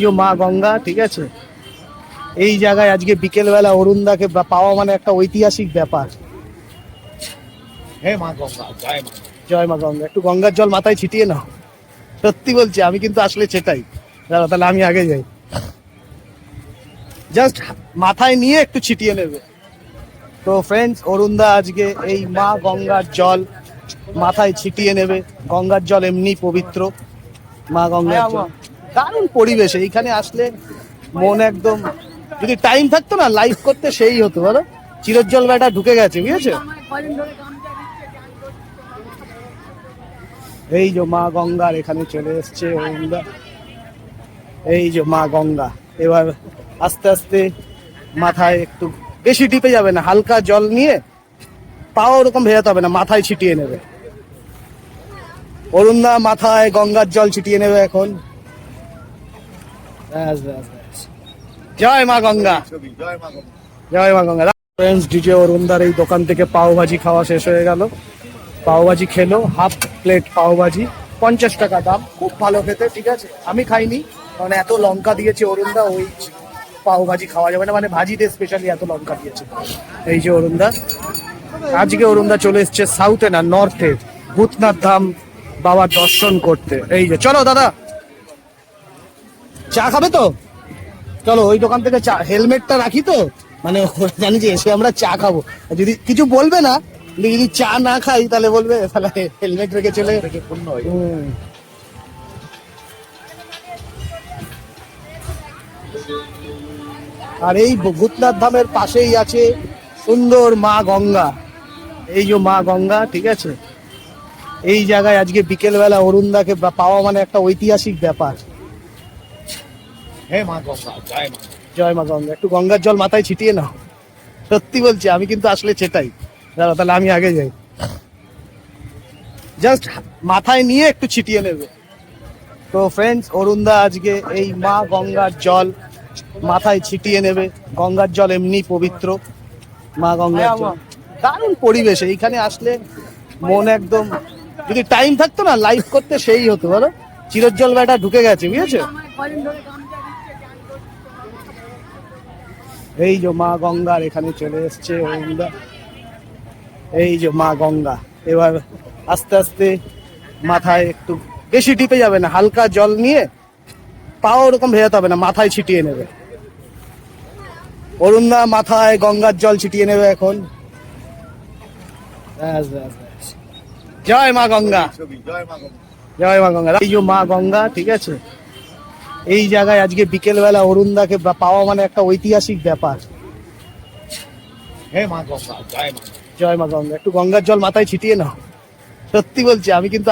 যে মা গঙ্গা ঠিক আছে? এই জায়গায় আজকে বিকেলবেলা অরুণদাকে পাওয়া মানে একটা ঐতিহাসিক ব্যাপার। হে মা গঙ্গা জয় মা জয় মা গঙ্গা। একটু গঙ্গার জল মাথায় ছিটিয়ে নাও। সত্যি বলছি আমি কিন্তু আসলে সেটাই। দাঁড়াও, তাহলে আমি আগে যাই। জাস্ট মাথায় নিয়ে একটু ছিটিয়ে নেবে। তো ফ্রেন্ডস অরুণদা আজকে এই মা গঙ্গার জল মাথায় ছিটিয়ে নেবে। গঙ্গার জল এমনি পবিত্র। মা গঙ্গার জল। দারুণ পরিবেশ, এইখানে আসলে মন একদম, যদি টাইম থাকতো না লাইভ করতে সেই হতো, বলো? চিরজ্জল বেটা ঢুকে গেছে, বুঝেছ? এই যে মা গঙ্গার এখানে চলে এসছে এই যে মা গঙ্গা, এবার আস্তে আস্তে মাথায় একটু বেশি টিপে যাবে না, হালকা জল নিয়ে পাও ওরকম ভেজাতে হবে না, মাথায় ছিটিয়ে নেবে। অরুণদা মাথায় গঙ্গার জল ছিটিয়ে নেবে এখন। ব্যাস, ব্যাস, ব্যাস। জয় মা গঙ্গা। জয় মা গঙ্গা। ফ্রেন্ডস ডিজে অরুণদার এই দোকান থেকে পাও ভাজি খাওয়া শেষ হয়ে গেল। পাও ভাজি খেলো হাফ প্লেট পাও ভাজি পঞ্চাশ টাকা দাম। খুব ভালো খেতে ঠিক আছে? আমি খাইনি কারণ এত লঙ্কা দিয়েছে অরুণদা ওই পাও ভাজি খাওয়া যাবে না। মানে ভাজিতে স্পেশালি এত লঙ্কা দিয়েছে। এই যে অরুণদা। আজকে অরুণদা চলে এসছে সাউথে না নর্থে ভূতনাথ ধাম বাবার দর্শন করতে। এই যে চলো দাদা। চা খাবে তো? চলো ওই দোকান থেকে চা হেলমেটটা রাখি তো? মানে জানি যে এসে আমরা চা খাব। যদি কিছু বলবে না যদি চা না খাই তাহলে বলবে তাহলে হেলমেট রেখে চলে। আর এই ভূতনাথ ধামের পাশেই আছে সুন্দর মা গঙ্গা। এই যে মা গঙ্গা ঠিক আছে? এই জায়গায় আজকে বিকেলবেলা অরুণদাকে পাওয়া মানে একটা ঐতিহাসিক ব্যাপার। হে মা গঙ্গা জয় মা জয় মা গঙ্গা। একটু গঙ্গার জল মাথায় ছিটিয়ে নাও। সত্যি বলছি আমি কিন্তু আসলে সেটাই দাঁড়াও, তাহলে আমি আগে যাই। জাস্ট মাথায় নিয়ে একটু ছিটিয়ে নেবে। তো ফ্রেন্ডস অরুণদা আজকে এই মা গঙ্গার জল মাথায় ছিটিয়ে নেবে। গঙ্গার জল এমনি পবিত্র। মা গঙ্গার জল। দারুণ পরিবেশ এইখানে আসলে মন একদম যদি টাইম থাকতো না লাইভ করতে সেই হতো বলো? চিরজ্জল বেটা ঢুকে গেছে বুঝেছ? এই যে মা গঙ্গার এখানে চলে এসছে অরুণদা এই যে মা গঙ্গা। এবার আস্তে আস্তে মাথায় একটু বেশি টিপে যাবে না হালকা জল নিয়ে পাও ওরকম ভেজাতে হবে না মাথায় ছিটিয়ে নেবে। অরুণদা মাথায় গঙ্গার জল ছিটিয়ে নেবে এখন। জয় মা গঙ্গা। জয় মা গঙ্গা। এই যে মা গঙ্গা ঠিক আছে? এই জায়গায় আজকে বিকেলবেলা অরুণদাকে পাওয়া মানে একটা ঐতিহাসিক ব্যাপার। হে মা গঙ্গা জয় মা জয় মা গঙ্গা। একটু গঙ্গার জল মাথায় ছিটিয়ে নাও। সত্যি বলছি আমি কিন্তু